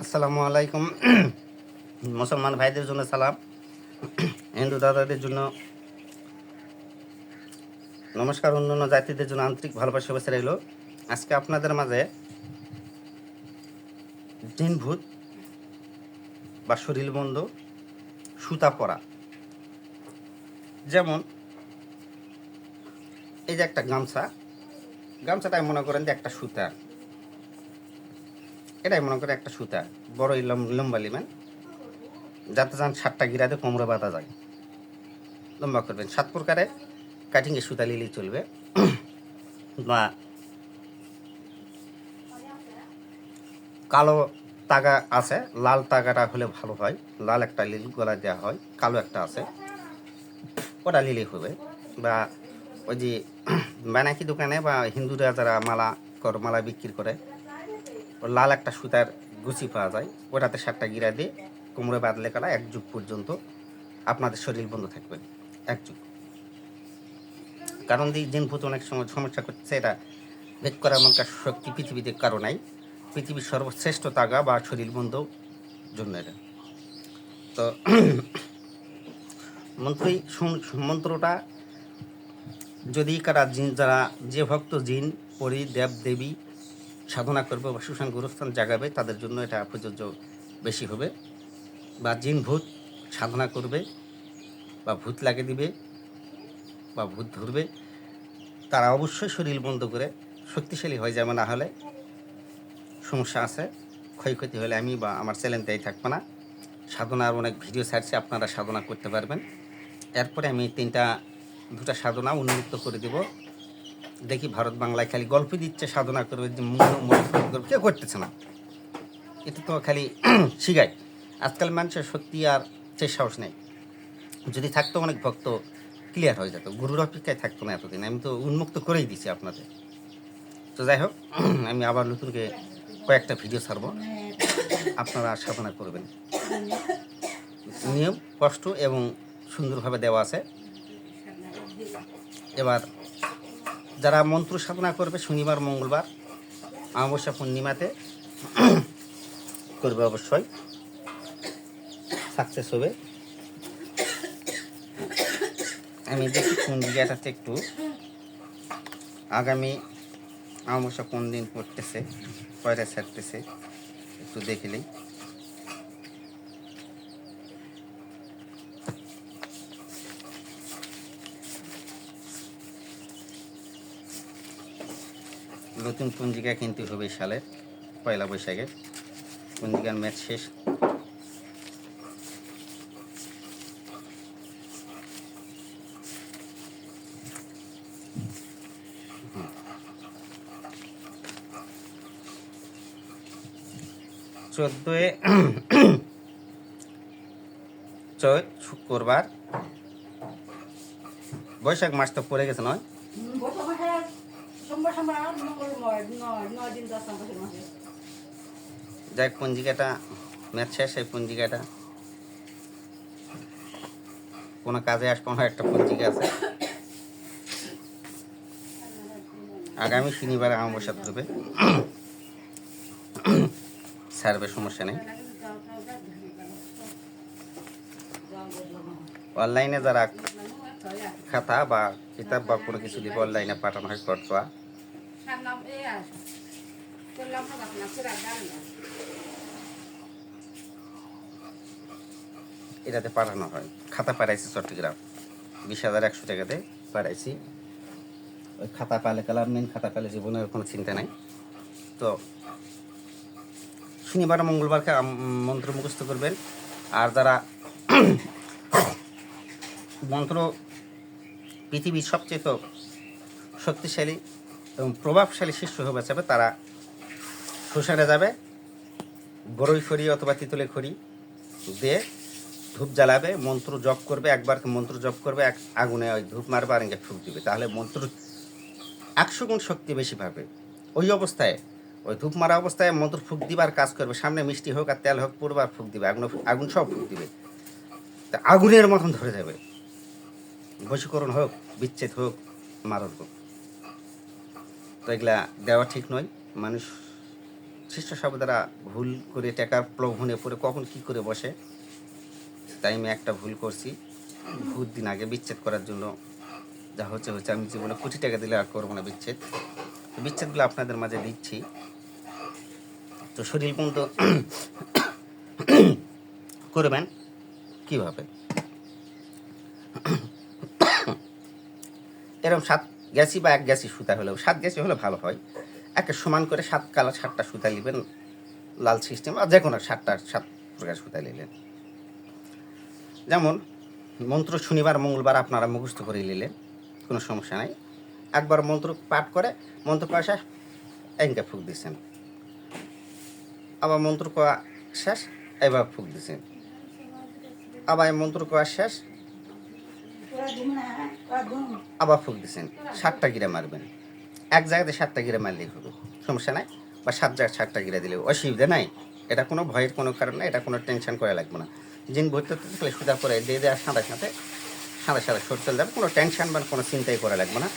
আসসালামু আলাইকুম। মুসলমান ভাইদের জন্য সালাম। হিন্দু দাদাদের জন্য নমস্কার। অন্যান্য জাতিদের জন্য আন্তরিক ভালোবাসা, শুভেচ্ছা রইল। আজকে আপনাদের মাঝে দিন ভূত বা শরীর বন্ধ সুতা পরা। যেমন এই যে একটা গামছা। গামছাটাই মনে করেন যে একটা সুতা। এটাই মনে করে একটা সুতা। বড় লম্বা লিবেন যাতে যান সাতটা গিরাতে কোমরে বাঁধা যায়। লম্বা করবেন। সাত প্রকারে কাটিংয়ে সুতা লিলেই চলবে। বা কালো তাগা আছে। লাল তাগাটা হলে ভালো হয়। লাল একটা লিল গলা দেওয়া হয়। কালো একটা আছে। ওটা নিলেই হবে। বা ওই যে বানাকি দোকানে বা হিন্দুরা যারা মালা কর, মালা বিক্রি করে লাল একটা সুতার গুছি পাওয়া যায়। ওটাতে সাতটা গিরা দিয়ে কোমরে বাঁধলে কালা এক যুগ পর্যন্ত আপনাদের শরীর বন্ধ থাকবে। এক যুগ। কারণ দিয়ে দিন ভূত অনেক সময় সমস্যা করছে এটা ভেদ করার মন শক্তি পৃথিবীতে কারও নাই। পৃথিবীর সর্বশ্রেষ্ঠ তাগা বা শরীর বন্ধ জন্য এটা। তো মন্ত্রী মন্ত্রটা, যদি কারা জিন যারা যে ভক্ত জিন, পরি, দেব, দেবী সাধনা করবে বা সুশান গুরুস্থান জাগাবে, তাদের জন্য এটা প্রযোজ্য বেশি হবে। বা জিন ভূত সাধনা করবে, বা ভূত লাগিয়ে দিবে, বা ভূত ধরবে, তারা অবশ্যই শরীর বন্ধ করে শক্তিশালী হয়ে যাবে, না হলে সমস্যা আছে, ক্ষয়ক্ষতি হলে আমি বা আমার চ্যালেঞ্জটাই থাকবে না। সাধনার অনেক ভিডিও ছাড়ছে, আপনারা সাধনা করতে পারবেন। এরপরে আমি তিনটা, দুটা সাধনা উন্মুক্ত করে দেব। দেখি ভারত বাংলায় খালি গল্প দিচ্ছে, সাধনা করবে করবে কেউ করতেছে না। এটা তো খালি শিখায় আজকাল মানুষের সত্যি আর সে সাহস নেই। যদি থাকতো অনেক ভক্ত ক্লিয়ার হয়ে যেত। গুরুর অপেক্ষায় থাকতো না এতদিন। আমি তো উন্মুক্ত করেই দিছি আপনাদের। তো যাই হোক, আমি আবার নতুনকে কয়েকটা ভিডিও ছাড়বো। আপনারা সাধনা করবেন। নিয়ম, কষ্ট এবং সুন্দরভাবে দেওয়া আছে। এবার যারা মন্ত্র সাধনা করবে শনিবার, মঙ্গলবার, অমাবস্যা পূর্ণিমাতে করবে অবশ্যই। সাকসেস হবে। আমি দেখি কোন জায়গাটাতে একটু আগামী অমাবস্যা কোন দিন পড়তেছে, কয়টা ছাড়তেছে, একটু দেখিলেই নতুন পঞ্জিকা কিনতে হবে সালে পয়লা বৈশাখে। পঞ্জিকার ম্যাচ শেষ। চোদ্দোয় চৈত শুক্রবার। বৈশাখ মাস তো পড়ে গেছে, নয়? যাই পঞ্জিকাটা ম্যাচ শেষ, এই পঞ্জিকাটা। কোনো কাজে আসব না, একটা পঞ্জিকা আছে। আগামী শনিবার আমাবস্যা ধরবে সার্ভে, সমস্যা নেই। অনলাইনে যারা খাতা বা কিতাব বা কোনো কিছু লিখে অনলাইনে পাঠানো হয় করতোয়া এ আর করলাম না এটাতে পাঠানো হয়। খাতা পাঠাইছি চট্টগ্রাম। বিশ হাজার একশো টাকাতে পাঠাইছি। ওই খাতা পালে কালার মেন খাতা পালে জীবনের কোনো চিন্তা নাই। তো শনিবার মঙ্গলবারকে মন্ত্র মুখস্থ করবেন। আর যারা মন্ত্র পৃথিবীর সবচেয়ে তো শক্তিশালী এবং প্রভাবশালী শিষ্য হবে যাবে তারা শ্মশানে যাবে বড়ই খড়ি অথবা তিতুলে খড়ি দিয়ে ধূপ জ্বালাবে, মন্ত্র জপ করবে, একবার মন্ত্র জপ করবে, এক আগুনে ওই ধূপ মারবে আর ফুক দিবে। তাহলে মন্ত্র একশো গুণ শক্তি বেশি পাবে। ওই অবস্থায়, ওই ধূপ মারা অবস্থায় মন্ত্র ফুক দিবার কাজ করবে। সামনে মিষ্টি হোক আর তেল হোক, পুরবার ফুক দিবে, আগুন আগুন সব ফুক দিবে। তা আগুনের মতন ধরে যাবে। বশীকরণ হোক, বিচ্ছেদ হোক, মারণ হোক। তো এগুলা দেওয়া ঠিক নয়। মানুষ শিষ্য সাবুদারা ভুল করে টাকার প্রলোভনে পড়ে কখন কি করে বসে? তাই আমি একটা ভুল করছি। বহুত দিন আগে বিচ্ছেদ করার জন্য যা হচ্ছে হচ্ছে। আমি জীবনে কোটি টাকা দিলে আর করব না বিচ্ছেদ। বিচ্ছেদগুলো আপনাদের মাঝে দিচ্ছি। তো শরীর পর্যন্ত করবেন কীভাবে? এরকম সাত গ্যাসি বা এক গ্যাসি সুতা হলেও, সাত গ্যাসি হলে ভালো হয়। একটা সমান করে সাত কালার সাতটা সুতা নেবেন, লাল সিস্টেম, আর যে কোনো সাতটা, সাত প্রকার সুতা নিলেন। যেমন, মন্ত্র শনিবার, মঙ্গলবার আপনারা মুখস্থ করে নিলেন, কোনো সমস্যা নাই। একবার মন্ত্র পাঠ করে, মন্ত্র পাশা এনকে ফুক দিচ্ছেন আবার মন্ত্র কোয়া শেষ, এবার ফুক দিচ্ছেন আবার মন্ত্র কোয়া শেষ আবার ফুক দিচ্ছেন সাতটা গিরা মারবেন। এক জায়গাতে সাতটা গিরা মারলেই হবে সমস্যা নাই। বা সাত জায়গায় সাতটা গিরা দিলে অসুবিধা নাই। এটা কোনো ভয়ের কোনো কারণ নাই। এটা কোনো টেনশন করা লাগবে না। জিন ভর্তি থাকলে সুদা করে দিয়ে দেওয়ার সাঁড়া সাথে সাঁড়া সাঁড়া সর চলে যাবে। কোনো টেনশন বা কোনো চিন্তাই করা লাগবে না।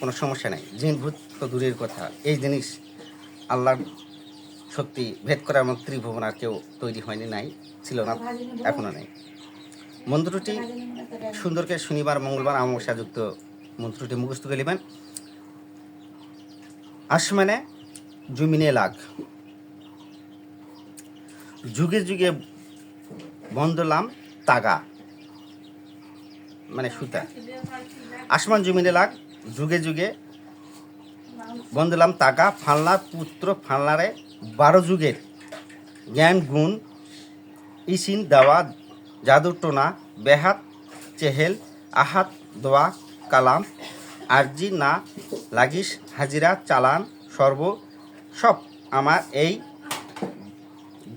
কোনো সমস্যা নাই। জিন ভূত তো দূরের কথা। এই জিনিস আল্লাহর শক্তি ভেদ করার মতো ত্রিভুবন আর কেউ তৈরি হয়নি, নাই, ছিল না এখনও নেই। মন্ত্রটি সুন্দরকে শনিবার, মঙ্গলবার অমাবস্যাযুক্ত মন্ত্রটি মুখস্থ করে নেবেন। আসমানে জমিনে লাগ। যুগে যুগে বন্দলাম তাগা মানে সুতা। আসমান জমিনে লাগ। যুগে যুগে বন্দলাম তাগা ফালনার পুত্র ফালনারে বারো যুগের জ্ঞান, গুণ, ইসিন দেওয়া জাদুর টোনা বেহাত, চেহেল, আহাত, দোয়া, কালাম, আরজি, না লাগিস হাজিরা, চালান সর্ব সব আমার এই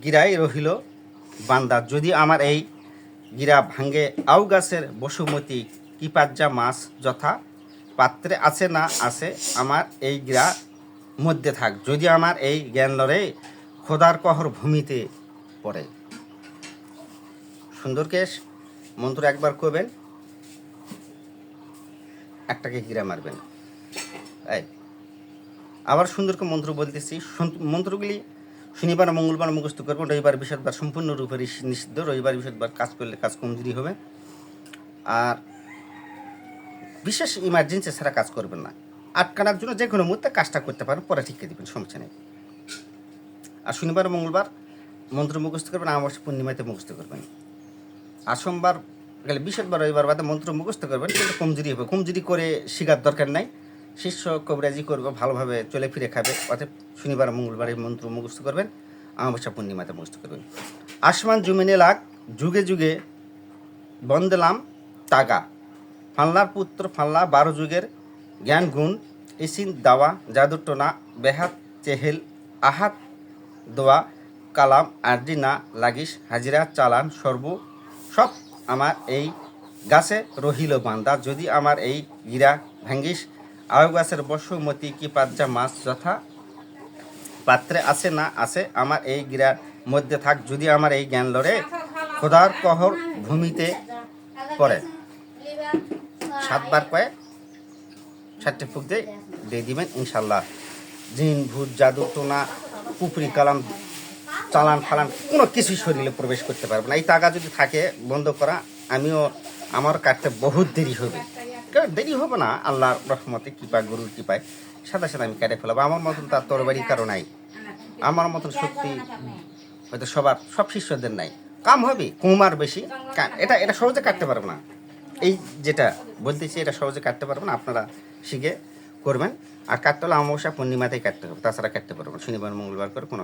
গিরাই রহিল বান্দা। যদি আমার এই গিরা ভাঙ্গে আউ গাছের বসুমতী, কিপাজ্জা মাছ যথা, পাত্রে আছে না আছে, আমার এই গিরা মধ্যে থাক। যদি আমার এই জ্ঞান লড়ে, খোদার কহর ভূমিতে পড়ে। সুন্দরকে মন্ত্র একবার করবেন একটাকে গিরা মারবেন। এই, আবার সুন্দরকে মন্ত্র বলতেছি। মন্ত্রগুলি শনিবার মঙ্গলবার মুখস্থ করবেন রবিবার, বৃহস্পতিবার সম্পূর্ণরূপে নিষিদ্ধ। রবিবার, বৃহস্পতিবার কাজ করলে কাজ কমজুরি হবে। আর বিশেষ ইমার্জেন্সি ছাড়া কাজ করবেন না। আটকানোর জন্য যে কোনো মুহূর্তে কাজটা করতে পারেন, পরে ঠিক করে দেবেন, সমস্যা নেই। আর শনিবার, মঙ্গলবার মন্ত্র মুখস্থ করবেন আমাবস্যা পূর্ণিমাতে মুখস্থ করবেন। আর সোমবার গেলে বৃহস্পতিবার রবিবার বাদে মন্ত্র মুখস্থ করবেন কিন্তু কমজুরি হবে। কমজুরি করে শিকার দরকার নাই। শিষ্য কবিরাজি করবে, ভালোভাবে চলে ফিরে খাবে। অর্থাৎ শনিবার, মঙ্গলবার এই মন্ত্র মুখস্থ করবেন আমাবস্যা পূর্ণিমাতে মুখস্থ করবেন। আসমান জমিনে লাগ যুগে যুগে বন্দলাম তাগা। ফাল্লার পুত্র ফাল্লা, বারো যুগের জ্ঞান গুণ, ইসিন দাওয়া জাদুটনা বেহাত চেহেল, আহাত দোয়া, কালাম, আরজি না লাগিস হাজিরা, চালান সর্ব সব আমার এই গাছে রহিল বান্দা। যদি আমার এই গিরা ভাঙ্গিস আয় গাছের বসুমতি কি পাজ্জা মাছ যথা পাত্রে আছে না আছে, আমার এই গিরার মধ্যে থাক। যদি আমার এই জ্ঞান লড়ে, খোদার কহর ভূমিতে পড়ে। সাতবার কয়ে সাতটি ফুক দিয়ে দিয়ে দিবেন ইনশাল্লাহ। জিন, ভূত, জাদু, টোনা পুকুরি কালাম চালান ফালান, কোনো কিছুই শরীরে প্রবেশ করতে পারবে না। এই টাকা যদি থাকে বন্ধ করা, আমিও আমার কাটতে বহুত দেরি হবে। দেরি হবে না, আল্লাহর রহমতে কৃপায় গরুর কৃপায় সাদা সাদা আমি কেটে ফেলাবো। আমার মতন তার তরবারি কারও নাই। আমার মতন সত্যি হয়তো সবার, সব শিষ্যদের নাই। কাম হবে কুমার বেশি। এটা এটা সহজে কাটতে পারবে না। এই যেটা বলতেছি, এটা সহজে কাটতে পারব না। আপনারা শিখে করবেন। আর কাটতে হলে অমাবস্যা পূর্ণিমাতেই কাটতে হবে। তাছাড়া কাটতে পারবেন শনিবার, মঙ্গলবার করে কোনো